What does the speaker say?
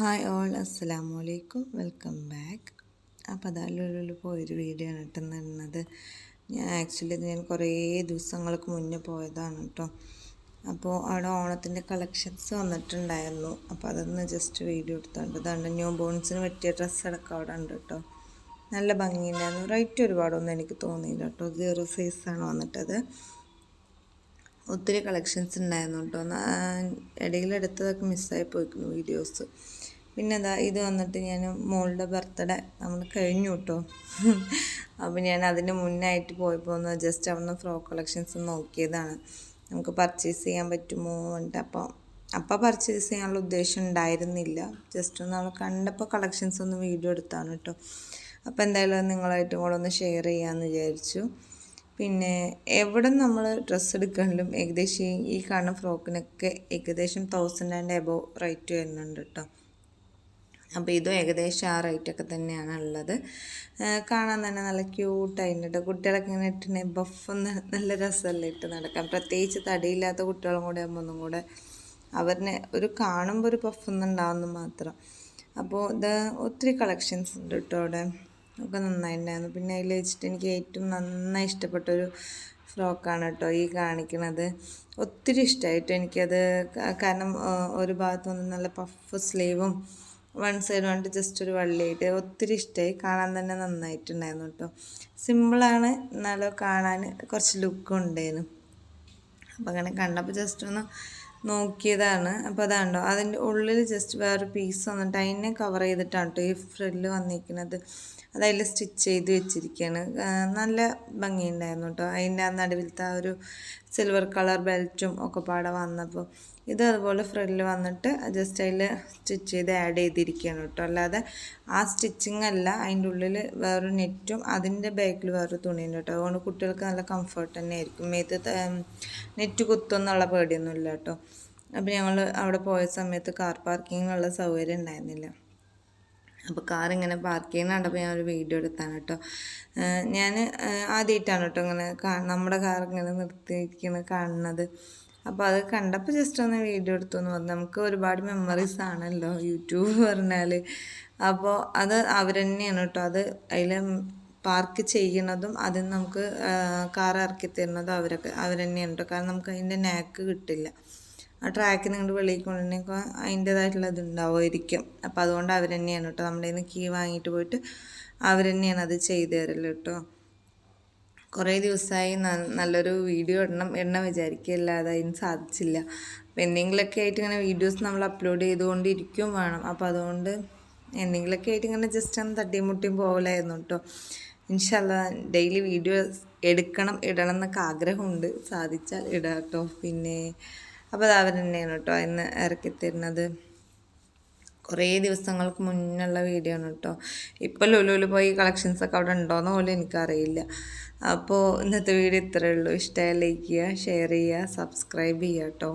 Hi all അസ്സലാമു അലൈക്കും. Welcome back. അപ്പോൾ അതാലുള്ളിൽ പോയൊരു വീഡിയോ ആണ് കേട്ടോ നടന്നത്. ഞാൻ ആക്ച്വലി ഞാൻ കുറേ ദിവസങ്ങൾക്ക് മുന്നേ പോയതാണ് കേട്ടോ. അപ്പോൾ അവിടെ ഓണത്തിന്റെ കളക്ഷൻസ് വന്നിട്ടുണ്ടായിരുന്നു. അപ്പോൾ അതൊന്ന് ജസ്റ്റ് വീഡിയോ എടുത്തുണ്ട് അതുകൊണ്ട് ന്യൂ ബോൺസിന് പറ്റിയ ഡ്രസ്സ് അടക്കം അവിടെ ഉണ്ട് കേട്ടോ. നല്ല ഭംഗിയുണ്ടായിരുന്നു. റേറ്റ് ഒരുപാടൊന്നും എനിക്ക് തോന്നിയില്ല കേട്ടോ. സീറോ സൈസാണ് വന്നിട്ടത്. ഒത്തിരി കളക്ഷൻസ് ഉണ്ടായിരുന്നു കേട്ടോ. ഇടയിലെടുത്തതൊക്കെ മിസ്സായി പോയിക്കുന്നു വീഡിയോസ് പിന്നെ അതാ ഇത് വന്നിട്ട് ഞാൻ മോളുടെ ബർത്ത്ഡേ നമ്മൾ കഴിഞ്ഞു കേട്ടോ അപ്പോൾ ഞാൻ അതിന് മുന്നായിട്ട് പോയപ്പോൾ ഒന്ന് ജസ്റ്റ് അവിടുന്ന് ഫ്രോക്ക് കളക്ഷൻസ് നോക്കിയതാണ്. നമുക്ക് പർച്ചേസ് ചെയ്യാൻ പറ്റുമോ എന്നിട്ട് അപ്പോൾ അപ്പോൾ പർച്ചേസ് ചെയ്യാനുള്ള ഉദ്ദേശം ഉണ്ടായിരുന്നില്ല. ജസ്റ്റ് ഒന്ന് നമ്മൾ കണ്ടപ്പോൾ കളക്ഷൻസ് ഒന്ന് വീഡിയോ എടുത്താണ് കേട്ടോ അപ്പോൾ എന്തായാലും നിങ്ങളായിട്ടും കൂടെ ഒന്ന് ഷെയർ ചെയ്യാമെന്ന് വിചാരിച്ചു. പിന്നെ എവിടെ നമ്മൾ ഡ്രസ്സ് എടുക്കണമെങ്കിലും ഏകദേശം ഈ കാണുന്ന ഫ്രോക്കിനൊക്കെ ഏകദേശം തൗസൻഡ് ആൻഡ് എബോ റേറ്റ് വരുന്നുണ്ട് കേട്ടോ അപ്പോൾ ഇതും ഏകദേശം ആ റേറ്റൊക്കെ തന്നെയാണ് ഉള്ളത്. കാണാൻ തന്നെ നല്ല ക്യൂട്ടായിട്ട് കേട്ടോ കുട്ടികളൊക്കെ ഇങ്ങനെ ഇട്ടുണ്ടെങ്കിൽ ബഫൊന്ന് നല്ല രസമല്ലേ ഇട്ട് നടക്കാം പ്രത്യേകിച്ച് തടിയില്ലാത്ത കുട്ടികളും കൂടെ ആകുമ്പോൾ ഒന്നും കൂടെ അവരിനെ ഒരു കാണുമ്പോൾ ഒരു പഫൊന്നുണ്ടാവുന്നു മാത്രം. അപ്പോൾ ഇത് ഒത്തിരി കളക്ഷൻസ് ഉണ്ട് കേട്ടോ അവിടെ. ഒക്കെ നന്നായിട്ടുണ്ടായിരുന്നു പിന്നെ അതിൽ വെച്ചിട്ട് എനിക്ക് ഏറ്റവും നന്നായി ഇഷ്ടപ്പെട്ടൊരു ഫ്രോക്കാണ് കേട്ടോ ഈ കാണിക്കുന്നത് ഒത്തിരി ഇഷ്ടമായിട്ട് എനിക്കത് കാരണം ഒരു ഭാഗത്ത് വന്ന് നല്ല പഫ് സ്ലീവും വൺ സൈഡ് വന്നിട്ട് ജസ്റ്റ് ഒരു വള്ളിയായിട്ട്. ഒത്തിരി ഇഷ്ടമായി കാണാൻ തന്നെ നന്നായിട്ടുണ്ടായിരുന്നു കേട്ടോ സിമ്പിളാണ് എന്നാലും കാണാൻ കുറച്ച് ലുക്കും ഉണ്ടായിരുന്നു. അപ്പോൾ അങ്ങനെ കണ്ടപ്പോൾ ജസ്റ്റ് ഒന്ന് നോക്കിയതാണ്. അപ്പോൾ അതാണ്ടോ. അതിന്റെ ഉള്ളിൽ ജസ്റ്റ് വേറെ പീസ് വന്നിട്ട് അതിനെ കവർ ചെയ്തിട്ടാണ് കേട്ടോ ഈ ഫ്രില്ല് വന്നിരിക്കുന്നത് അതിൽ സ്റ്റിച്ച് ചെയ്ത് വെച്ചിരിക്കുകയാണ് നല്ല ഭംഗിയുണ്ടായിരുന്നു കേട്ടോ അതിന്റെ ആ നടുവിലത്തെ ആ ഒരു സിൽവർ കളർ ബെൽറ്റും ഒക്കെ പാടെ വന്നപ്പോൾ ഇത് അതുപോലെ ഫ്രണ്ടിൽ വന്നിട്ട് ജസ്റ്റ് അതിൽ സ്റ്റിച്ച് ചെയ്ത് ആഡ് ചെയ്തിരിക്കുകയാണ് കേട്ടോ അല്ലാതെ ആ സ്റ്റിച്ചിങ് അല്ല അതിന്റെ ഉള്ളിൽ വേറൊരു നെറ്റും അതിന്റെ ബാക്കിൽ വേറൊരു തുണിയുണ്ട് കേട്ടോ അതുകൊണ്ട് കുട്ടികൾക്ക് നല്ല കംഫർട്ട് തന്നെ ആയിരിക്കും. മേത്ത് നെറ്റ് കുത്തുന്നുള്ള പേടിയൊന്നുമില്ല കേട്ടോ അപ്പോൾ ഞങ്ങൾ അവിടെ പോയ സമയത്ത് കാർ പാർക്കിങ്ങിനുള്ള സൗകര്യം ഉണ്ടായിരുന്നില്ല. അപ്പോൾ കാർ ഇങ്ങനെ പാർക്ക് ചെയ്യുന്ന കണ്ടപ്പോൾ ഞാൻ ഒരു വീഡിയോ എടുത്താണ് കേട്ടോ ഞാൻ ആദ്യമായിട്ടാണ് കേട്ടോ ഇങ്ങനെ നമ്മുടെ കാർ ഇങ്ങനെ നിർത്തിയിരിക്കുന്നത് കാണുന്നത്. അപ്പോൾ അത് കണ്ടപ്പോൾ ജസ്റ്റ് ഒന്ന് വീഡിയോ എടുത്തു എന്ന് പറഞ്ഞു നമുക്ക് ഒരുപാട് മെമ്മറീസ് ആണല്ലോ യൂട്യൂബ് പറഞ്ഞാൽ അപ്പോൾ അത് അവർ തന്നെയാണ് കേട്ടോ അത് അതിൽ പാർക്ക് ചെയ്യണതും അതിന് നമുക്ക് കാർ ഇറക്കി തരുന്നതും അവരൊക്കെ അവർ തന്നെയാണ് കേട്ടോ കാരണം നമുക്ക് അതിന്റെ നാക്ക് കിട്ടില്ല. ആ ട്രാക്ക് നിങ്ങളുടെ വെളിയിൽ കൊണ്ടുണ്ടെങ്കിൽ അതിന്റേതായിട്ടുള്ള ഇതുണ്ടാവുമായിരിക്കും അപ്പോൾ അതുകൊണ്ട് അവർ തന്നെയാണ് കേട്ടോ നമ്മുടെ കീ വാങ്ങിയിട്ട് പോയിട്ട് അവർ തന്നെയാണ് അത് ചെയ്തു തരൽ കേട്ടോ കുറേ ദിവസമായി നല്ലൊരു വീഡിയോ ഇടണം ഇടണം വിചാരിക്കുകയല്ലാതെ അതിന് സാധിച്ചില്ല. അപ്പോൾ എന്തെങ്കിലുമൊക്കെ ആയിട്ട് ഇങ്ങനെ വീഡിയോസ് നമ്മൾ അപ്ലോഡ് ചെയ്തുകൊണ്ടിരിക്കും വേണം. അപ്പോൾ അതുകൊണ്ട് എന്തെങ്കിലുമൊക്കെ ആയിട്ട് ഇങ്ങനെ ജസ്റ്റ് ഒന്ന് തട്ടിയും മുട്ടിയും പോകലായിരുന്നു കേട്ടോ ഇൻഷല്ല ഡെയിലി വീഡിയോ എടുക്കണം ഇടണം എന്നൊക്കെ ആഗ്രഹമുണ്ട്. സാധിച്ചാൽ ഇടാം കേട്ടോ. പിന്നെ അപ്പോൾ അത് അവർ തന്നെയാണ് കേട്ടോ ഇന്ന് ഇറക്കി തരുന്നത്. കുറേ ദിവസങ്ങൾക്ക് മുന്നുള്ള വീഡിയോ ആണ് കേട്ടോ ഇപ്പോൾ ലുലുവിൽ പോയി കളക്ഷൻസൊക്കെ അവിടെ ഉണ്ടോയെന്ന് പോലും എനിക്കറിയില്ല. അപ്പോൾ ഇന്നത്തെ വീഡിയോ ഇത്രയേ ഉള്ളൂ. ഇഷ്ടമായി ലൈക്ക് ചെയ്യുക ഷെയർ ചെയ്യുക സബ്സ്ക്രൈബ് ചെയ്യുക കേട്ടോ